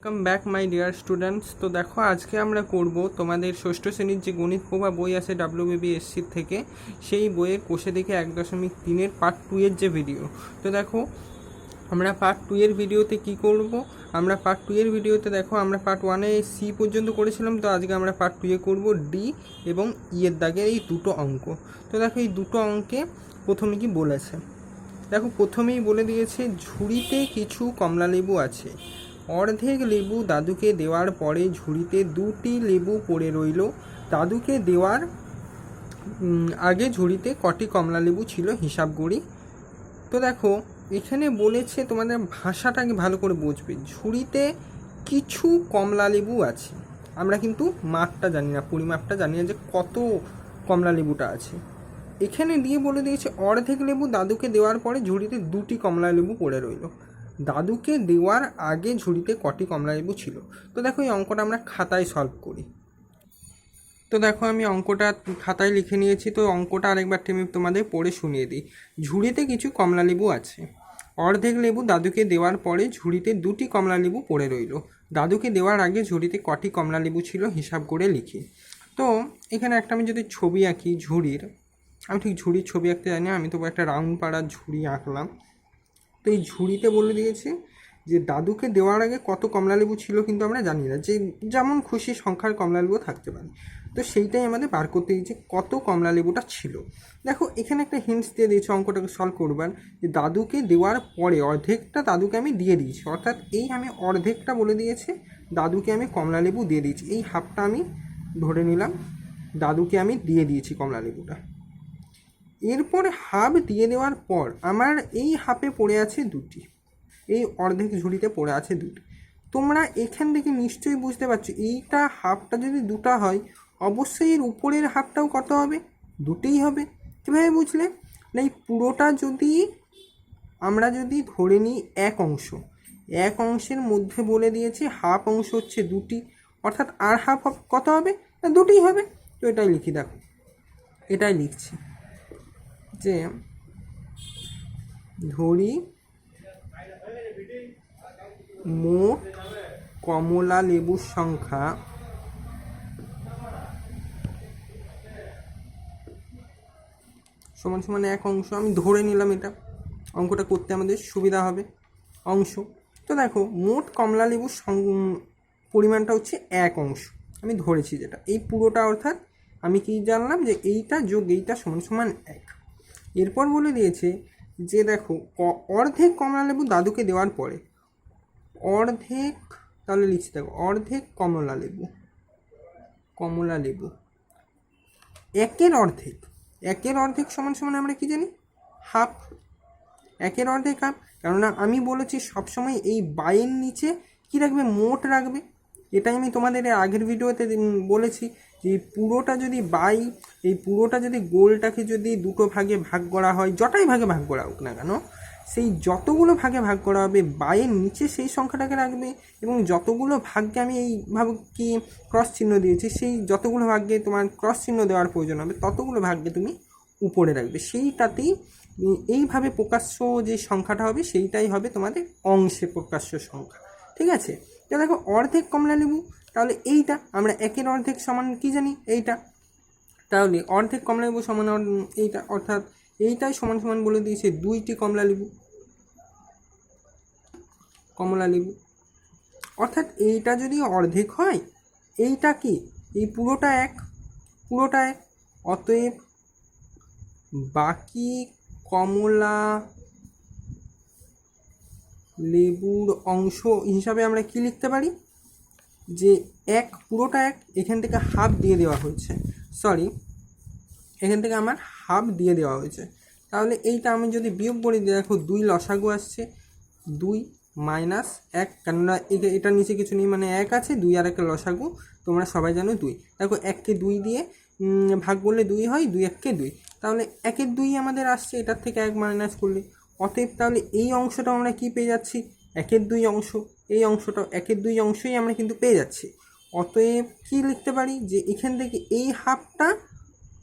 Welcome back my dear students তো দেখো, আজকে আমরা করব তোমাদের ষষ্ঠ শ্রেণির যে গণিত প্রভা বই আছে ডাব্লিউবিবিএসসির থেকে, সেই বইয়ের কোষে দেখে এক দশমিক তিনের পার্ট টু এর যে ভিডিও তো দেখো, আমরা পার্ট টু এর ভিডিওতে কি করব? আমরা পার্ট টু এর ভিডিওতে দেখো, আমরা পার্ট ওয়ানে সি পর্যন্ত করেছিলাম। তো আজকে আমরা পার্ট টু এ করব ডি এবং ই এর দাগের এই দুটো অঙ্ক। তো দেখো, এই দুটো অঙ্কে প্রথমে কি বলেছে? দেখো, প্রথমেই বলে দিয়েছে, ঝুড়িতে কিছু কমলালেবু আছে। অর্ধেক লেবু দাদুকে দেওয়ার পরে ঝুড়িতে দুটি লেবু পড়ে রইল। দাদুকে দেওয়ার আগে ঝুড়িতে কটি কমলালেবু ছিল, হিসাব করি। তো দেখো, এখানে বলেছে তোমাদের ভাষাটাকে ভালো করে বুঝবে। ঝুড়িতে কিছু কমলালেবু আছে। আমরা কিন্তু মাপটা জানি না, পরিমাপটা জানি না যে কত কমলালেবুটা আছে। এখানে দিয়ে বলে দিয়েছে, অর্ধেক লেবু দাদুকে দেওয়ার পরে ঝুড়িতে দুটি কমলা লেবু পড়ে রইল। দাদুকে দেওয়ার আগে ঝুড়িতে কটি কমলালেবু ছিল। তো দেখো এই অঙ্কটা আমরা খাতায় সলভ করি। তো দেখো আমি অঙ্কটা খাতায় লিখে নিয়েছি, তো অঙ্কটা আরেকবার টেমে তোমাদের পড়ে শুনিয়ে দিই। ঝুড়িতে কিছু কমলালেবু আছে। অর্ধেক লেবু দাদুকে দেওয়ার পরে ঝুড়িতে দুটি কমলালেবু পড়ে রইল। দাদুকে দেওয়ার আগে ঝুড়িতে কটি কমলালেবু ছিল হিসাব করে লিখি। তো এখানে একটা আমি যদি ছবি আঁকি ঝুড়ির, আমি ঠিক ঝুড়ির ছবি আঁকতে জানি আমি তবু একটা রাউন্ড পাড়ার ঝুড়ি আঁকলাম। তো এই ঝুড়িতে বলে দিয়েছে যে দাদুকে দেওয়ার আগে কত কমলালেবু ছিল কিন্তু আমরা জানি না, যে যেমন খুশি সংখ্যার কমলালেবু থাকতে পারে। তো সেইটাই আমাদের বার করতে দিয়েছে কত কমলালেবুটা ছিল। দেখো, এখানে একটা হিন্টস দিয়ে দিয়েছে, অঙ্কটাকে সলভ করবার, যে দাদুকে দেওয়ার পরে অর্ধেকটা দাদুকে আমি দিয়ে দিয়েছি। অর্থাৎ এই আমি অর্ধেকটা বলে দিয়েছে, দাদুকে আমি কমলালেবু দিয়ে দিয়েছি। এই হাফটা আমি ধরে নিলাম, দাদুকে আমি দিয়ে দিয়েছি কমলালেবুটা। এরপরে হাফ দিয়ে দেওয়ার পর আমার এই হাফে পড়ে আছে দুটি। এই অর্ধেক ঝুড়িতে পড়ে আছে দুটি। তোমরা এখান থেকে নিশ্চয়ই বুঝতে পারছ, এইটা হাফটা যদি দুটা হয়, অবশ্যই এর উপরের হাফটাও কত হবে? দুটোই হবে। কীভাবে বুঝলে? না, এই পুরোটা যদি আমরা যদি ধরে নিই এক অংশ, এক অংশের মধ্যে বলে দিয়েছি হাফ অংশ হচ্ছে দুটি, অর্থাৎ আর হাফ কত হবে? না, দুটিই হবে। তো এটাই লিখি, দেখো। এটাই লিখছি। যে ধরি মোট কমলা লেবুর সংখ্যা সমান সমান এক অংশ। আমি ধরে নিলাম এটা। অঙ্কটা করতে আমাদের সুবিধা হবে। অংশ। তো দেখো, মোট কমলা লেবুর পরিমাণটা হচ্ছে এক অংশ। আমি ধরেছি যেটা। এই পুরোটা অর্থাৎ আমি কি জানলাম যে এইটা যোগ এইটা সমান সমান এক। এরপর বলে দিয়েছে যে দেখো অর্ধেক কমলা লেবু দাদুকে দেওয়ার পরে। অর্ধেক, তাহলে লিখছি দেখো, অর্ধেক কমলা লেবু কমলা লেবু একের অর্ধেক। একের অর্ধেক সমান সমান আমরা কি জানি? হাফ। একের অর্ধেক হাফ। কেননা আমি বলেছি সবসময় এই বাইয়ের নিচে কি রাখবে? মোট রাখবে। এটাই আমি তোমাদের আগের ভিডিওতে বলেছি। এই পুরোটা যদি বাই, এই পুরোটা যদি গোলটাকে যদি দুটো ভাগে ভাগ করা হয়, যটাই ভাগে ভাগ করা হোক না কেন, সেই যতগুলো ভাগে ভাগ করা হবে, বাইয়ের নিচে সেই সংখ্যাটাকে রাখবে এবং যতগুলো ভাগ্যে আমি এইভাবে কি ক্রস চিহ্ন দিয়েছি, সেই যতগুলো ভাগ্যে তোমার ক্রস চিহ্ন দেওয়ার প্রয়োজন হবে, ততগুলো ভাগ্যে তুমি উপরে রাখবে। সেইটাতেই এইভাবে প্রকাশ্য যে সংখ্যাটা হবে, সেইটাই হবে তোমাদের অংশে প্রকাশ্য সংখ্যা। ঠিক আছে? তো দেখো, অর্ধেক কমলা লেবু, তাহলে এইটা আমরা একের অর্ধেক সমান কি জানি? এইটা। তাহলে অর্ধেক কমলা লেবু সমান এইটা, অর্থাৎ এইটাই সমান সমান বলে দিয়েছে দুইটি কমলা লেবু। কমলা লেবু। অর্থাৎ এইটা যদি অর্ধেক হয়, এইটা কি? এই পুরোটা এক পুরোটা এক। অতএব বাকি কমলা লেবুর অংশ হিসাবে আমরা কি লিখতে পারি? যে এক, পুরোটা এক, এখান থেকে হাফ দিয়ে দেওয়া হয়েছে। সরি এখান থেকে আমার হাফ দিয়ে দেওয়া হয়েছে। তাহলে এইটা আমি যদি বিয়োগ করে, দেখো দুই লসাগু আসছে, দুই মাইনাস এক, কেননা এটা এটার নিচে কিছু নেই মানে এক আছে, দুই আর একটা লসাগু, তোমরা সবাই জানো দুই। দেখো এককে দুই দিয়ে ভাগ করলে দুই হয়, দুই এককে দুই। তাহলে একের দুই আমাদের আসছে, এটার থেকে এক মাইনাস করলে। অতএব তাহলে এই অংশটা আমরা কি পেয়ে যাচ্ছি? একের দুই অংশ। এই অংশটা একের দুই অংশই আমরা কিন্তু পেয়ে যাচ্ছি। অতএব কি লিখতে পারি? যে এখান থেকে এই হাফটা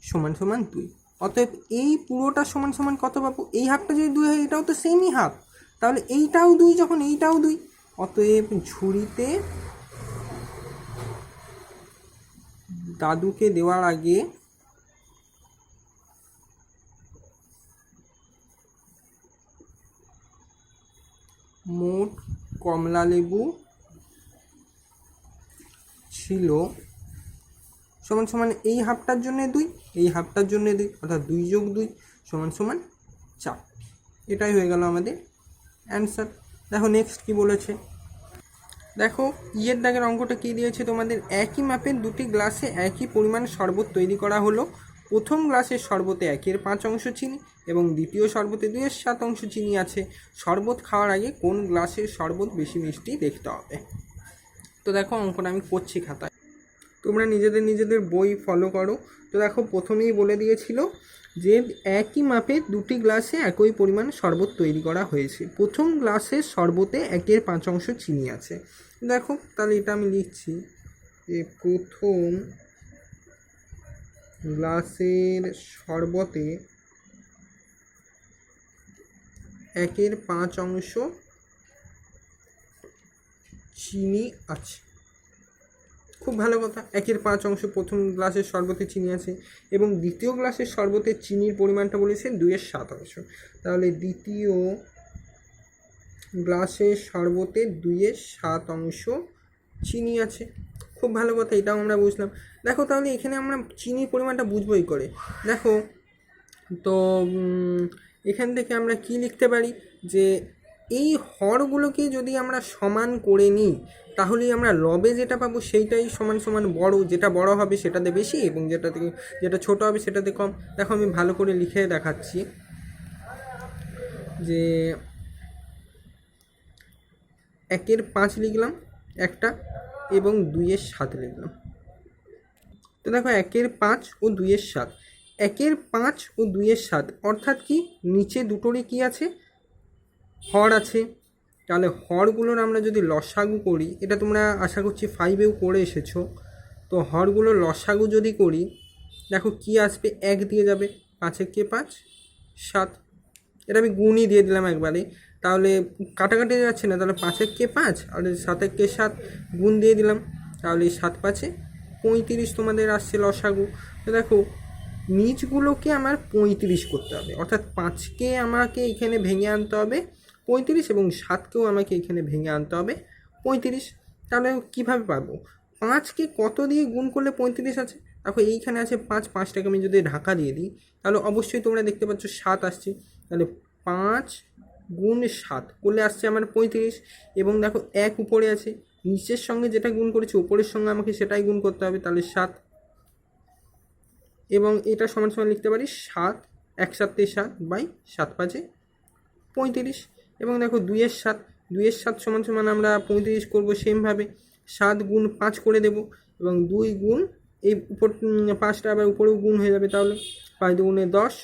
সমান সমান দুই। অতএব এই পুরোটা সমান সমান কত পাবো? এই হাফটা যদি দুই হয়, এটাও তো সেমই হাফ। তাহলে এইটাও দুই যখন, এইটাও দুই। অতএব ঝুড়িতে দাদুকে দেওয়ার আগে মোট কমলা লেবু ছিল সমান সমান এই হাফটার জন্য দুই, এই হাফটার জন্য দুই, অর্থাৎ দুই যোগ দুই সমান সমান চার। এটাই হয়ে গেল আমাদের অ্যান্সার দেখো নেক্সট কি বলেছে? দেখো, ইয়ের দাগের অঙ্কটা কী দিয়েছে তোমাদের? একই মাপের দুটি গ্লাসে একই পরিমাণ শরবত তৈরি করা হলো। প্রথম গ্লাসের শরবতে একের পাঁচ অংশ চিনি এবং দ্বিতীয় শরবতে দুইয়ের সাত অংশ চিনি আছে। শরবত খাওয়ার আগে কোন গ্লাসের শরবত বেশি মিষ্টি দেখতে হবে? তো দেখো অঙ্কটা আমি করছি খাতায়। তোমরা নিজেদের নিজেদের বই ফলো করো। তো দেখো প্রথমেই বলে দিয়েছিল যে একই মাপে দুটি গ্লাসে একই পরিমাণ শরবত তৈরি করা হয়েছে। প্রথম গ্লাসের শরবতে একের পাঁচ অংশ চিনি আছে। দেখো তাহলে এটা আমি লিখছি যে প্রথম গ্লাসের শরবতে একের পাঁচ অংশ চিনি আছে। খুব ভালো কথা, একের পাঁচ অংশ প্রথম গ্লাসের শরবতে চিনি আছে এবং দ্বিতীয় গ্লাসের শরবতে চিনির পরিমাণটা বলেছে দুইয়ের সাত অংশ। তাহলে দ্বিতীয় গ্লাসের শরবতে দুইয়ের সাত অংশ চিনি আছে। খুব ভালো কথা, এটাও আমরা বুঝলাম। দেখো তাহলে এখানে আমরা চিনির পরিমাণটা বুঝবোই করে। দেখো, তো এখান থেকে আমরা কি লিখতে পারি? যে এই হরগুলোকে যদি আমরা সমান করে নিই, তাহলেই আমরা লবে যেটা পাবো সেইটাই সমান সমান বড়। যেটা বড় হবে সেটাতে বেশি এবং যেটা থেকে, যেটা ছোট হবে সেটাতে কম। দেখো, আমি ভালো করে লিখে দেখাচ্ছি। যে একের পাঁচ লিখলাম। একটা এবং দুইয়ের সাত লিখলাম। তো দেখো একের পাঁচ ও দুইয়ের সাত। একের পাঁচ ও দুইয়ের সাত, অর্থাৎ কি নিচে দুটোরই কি আছে? হর আছে। তাহলে হরগুলোর আমরা যদি লসাগু করি, এটা তোমরা আশা করছি ফাইভেও করে এসেছ। তো হরগুলো লসাগু যদি করি, দেখো কি আসবে? এক দিয়ে যাবে। পাঁচের কে পাঁচ? সাত। এটা আমি গুণই দিয়ে দিলাম একবারে। তাহলে কাটাকাটি যাচ্ছে না, তাহলে পাঁচের কে পাঁচ? আর সাতের কে সাত? গুণ দিয়ে দিলাম, তাহলে সাত পাঁচে পঁয়ত্রিশ তোমাদের আসছে লসাগু। তো দেখো, নিচগুলোকে আমার পঁয়ত্রিশ করতে হবে। অর্থাৎ পাঁচকে আমাকে এখানে ভেঙে আনতে হবে পঁয়ত্রিশ এবং সাতকেও আমাকে এখানে ভেঙে আনতে হবে পঁয়ত্রিশ। তাহলে কীভাবে পাবো পাঁচকে কত দিয়ে গুণ করলে পঁয়ত্রিশ আছে? দেখো, এইখানে আছে পাঁচ, পাঁচটাকে আমি যদি ঢাকা দিয়ে দিই, তাহলে অবশ্যই তোমরা দেখতে পাচ্ছ সাত আসছে। তাহলে পাঁচ গুণ সাত করলে আসছে আমার পঁয়ত্রিশ এবং দেখো এক উপরে আছে। নিচের সঙ্গে যেটা গুণ করেছি, উপরের সঙ্গে আমাকে সেটাই গুণ করতে হবে, তাহলে সাত। এবং এটা সমান সমান লিখতে পারি, সাত এক সাতে সাত বাই সাত পাঁচে পঁয়ত্রিশ। এবং দেখো দুইয়ের সাত দুইয়ের সাত সমান সমান আমরা পঁয়ত্রিশ করব সেমভাবে। সাত গুণ পাঁচ করে দেব এবং দুই গুণ এই উপর পাঁচটা আবার উপরেও গুণ হয়ে যাবে তাহলে। পাঁচ দুগুণে দশ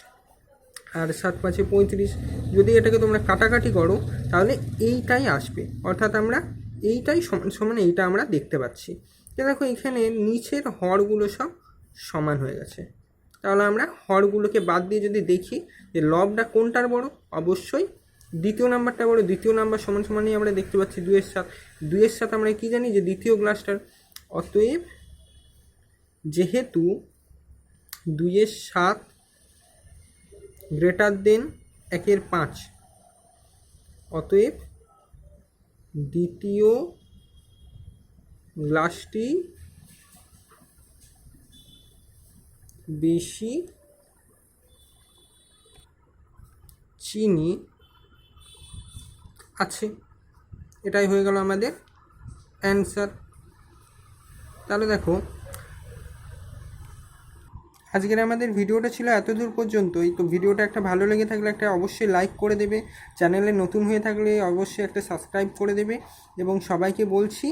আর সাত পাঁচে পঁয়ত্রিশ। যদি এটাকে তোমরা কাটাকাটি করো, তাহলে এইটাই আসবে। অর্থাৎ আমরা এইটাই সমান সমান এইটা আমরা দেখতে পাচ্ছি। দেখো এখানে নিচের হরগুলো সব সমান হয়ে গেছে। তাহলে আমরা হরগুলোকে বাদ দিয়ে যদি দেখি যে লবটা কোনটার বড়, অবশ্যই দ্বিতীয় নাম্বারটা বড়। দ্বিতীয় নাম্বার সমান সমানই আমরা দেখতে পাচ্ছি দুয়ের সাত দুইয়ের সাত আমরা কি জানি যে দ্বিতীয় গ্লাসটার? অতএব যেহেতু দুইয়ের সাত গ্রেটার দেন একের পাঁচ। অতএব দ্বিতীয় গ্লাসটি বেশি চিনি আছে। এটাই হয়ে গেল আমাদের অ্যান্সার। তাহলে দেখো আজকের আমাদের ভিডিওটা ছিল এত দূর পর্যন্তই। তো ভিডিওটা একটা ভালো লেগে থাকলে একটা অবশ্যই লাইক করে দেবে। চ্যানেলে নতুন হয়ে থাকলে অবশ্যই একটা সাবস্ক্রাইব করে দেবে। এবং সবাইকে বলছি,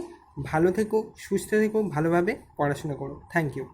ভালো থেকো, সুস্থ থেকো, ভালোভাবে পড়াশোনা করো। Thank you